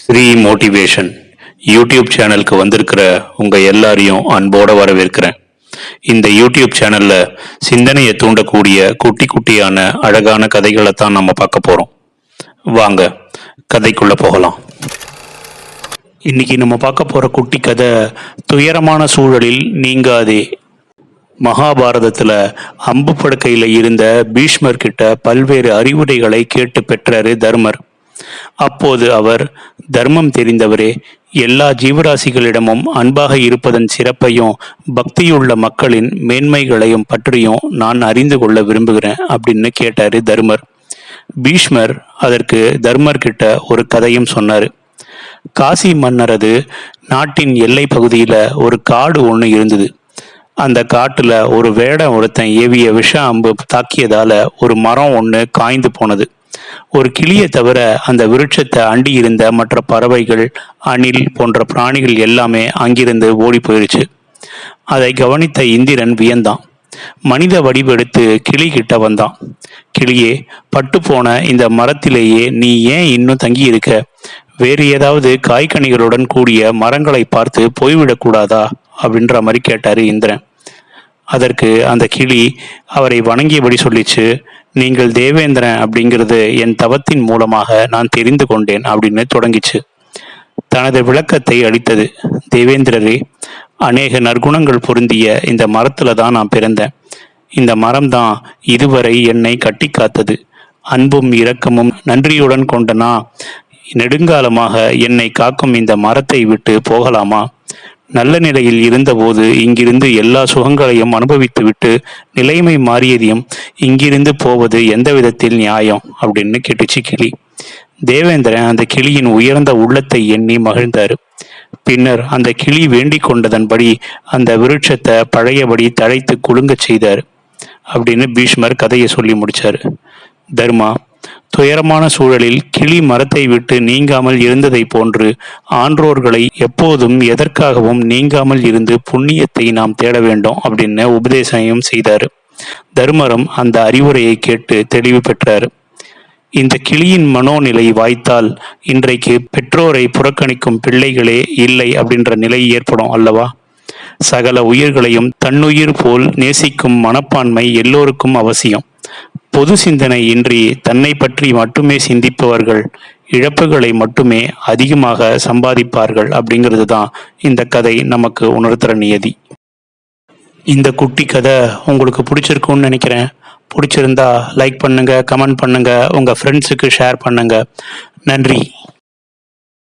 Sri motivation YouTube சேனலுக்கு வந்திருக்கிற உங்க எல்லாரையும் அன்போட வரவேற்கிறேன். இந்த யூடியூப் சேனல்ல சிந்தனையை தூண்டக்கூடிய குட்டி குட்டியான அழகான கதைகளை தான் நம்ம பார்க்க போறோம். வாங்க கதைக்குள்ள போகலாம். இன்னைக்கு நம்ம பார்க்க போற குட்டி கதை துயரமான சூழலில் நீங்காதே. மகாபாரதத்துல அம்பு படுக்கையில இருந்த பீஷ்மர் கிட்ட பல்வேறு அறிவுரைகளை கேட்டு பெற்றாரு தர்மர். அப்போது அவர் தர்மம் தெரிந்தவரே எல்லா ஜீவராசிகளிடமும் அன்பாக இருப்பதன் சிறப்பையும் பக்தியுள்ள மக்களின் மேன்மைகளையும் பற்றியும் நான் அறிந்து கொள்ள விரும்புகிறேன் அப்படின்னு கேட்டாரு தர்மர். பீஷ்மர் அதற்கு தர்மர் கிட்ட ஒரு கதையும் சொன்னாரு. காசி மன்னரது நாட்டின் எல்லை பகுதியில ஒரு காடு ஒன்று இருந்தது. அந்த காட்டுல ஒரு வேடம் ஒருத்தன் ஏவிய விஷ அம்பு தாக்கியதால ஒரு மரம் ஒன்று காய்ந்து போனது. ஒரு கிளியை தவிர அந்த விருட்சத்தை அண்டி இருந்த மற்ற பறவைகள் அணில் போன்ற பிராணிகள் எல்லாமே அங்கிருந்து ஓடி போயிருச்சு. அதை கவனித்த இந்திரன் வியந்தான். மனித வடிவெடுத்து கிளி கிட்ட வந்தான். கிளியே பட்டு போன இந்த மரத்திலேயே நீ ஏன் இன்னும் தங்கி இருக்க வேறு ஏதாவது காய்கனிகளுடன் கூடிய மரங்களை பார்த்து போய்விடக்கூடாதா அப்படின்ற மாதிரி கேட்டாரு இந்திரன். அதற்கு அந்த கிளி அவரை வணங்கியபடி சொல்லிச்சு நீங்கள் தேவேந்திரன் அப்படிங்கிறது என் தவத்தின் மூலமாக நான் தெரிந்து கொண்டேன் அப்படின்னு தொடங்கிச்சு. தனது விளக்கத்தை அளித்தது தேவேந்திரரே அநேக நற்குணங்கள் பொருந்திய இந்த மரத்துல தான் நான் பிறந்தேன். இந்த மரம் தான் இதுவரை என்னை கட்டி காத்தது. அன்பும் இரக்கமும் நன்றியுடன் கொண்டனா நெடுங்காலமாக என்னை காக்கும் இந்த மரத்தை விட்டு போகலாமா? நல்ல நிலையில் இருந்தபோது இங்கிருந்து எல்லா சுகங்களையும் அனுபவித்துவிட்டு நிலைமை மாறியதையும் இங்கிருந்து போவது எந்த விதத்தில் நியாயம்? அப்படின்னு கேட்டுச்சு கிளி. தேவேந்திரன் அந்த கிளியின் உயர்ந்த உள்ளத்தை எண்ணி மகிழ்ந்தார். பின்னர் அந்த கிளி வேண்டிக் கொண்டதன்படி அந்த விருட்சத்தை பழையபடி தழைத்து குலுங்கச் செய்தார். அப்படின்னு பீஷ்மர் கதையை சொல்லி முடிச்சாரு. தர்மா துயரமான சூழலில் கிளி மரத்தை விட்டு நீங்காமல் இருந்ததை போன்று ஆன்றோர்களை எப்போதும் எதற்காகவும் நீங்காமல் இருந்து புண்ணியத்தை நாம் தேட வேண்டும் அப்படின்னு உபதேசம் செய்தார். தர்மரம் அந்த அறிவுரையை கேட்டு தெளிவு பெற்றார். இந்த கிளியின் மனோநிலை வாய்த்தால் இன்றைக்கு பெற்றோரை புறக்கணிக்கும் பிள்ளைகளே இல்லை அப்படின்ற நிலை ஏற்படும் அல்லவா? சகல உயிர்களையும் தன்னுயிர் போல் நேசிக்கும் மனப்பான்மை எல்லோருக்கும் அவசியம். பொது சிந்தனை இன்றி தன்னை பற்றி மட்டுமே சிந்திப்பவர்கள் இழப்புகளை மட்டுமே அதிகமாக சம்பாதிப்பார்கள் அப்படிங்கிறது தான் இந்த கதை நமக்கு உணர்த்துற நியதி. இந்த குட்டி கதை உங்களுக்கு பிடிச்சிருக்கும்னு நினைக்கிறேன். பிடிச்சிருந்தா லைக் பண்ணுங்க கமெண்ட் பண்ணுங்க உங்க ஃப்ரெண்ட்ஸுக்கு ஷேர் பண்ணுங்க. நன்றி.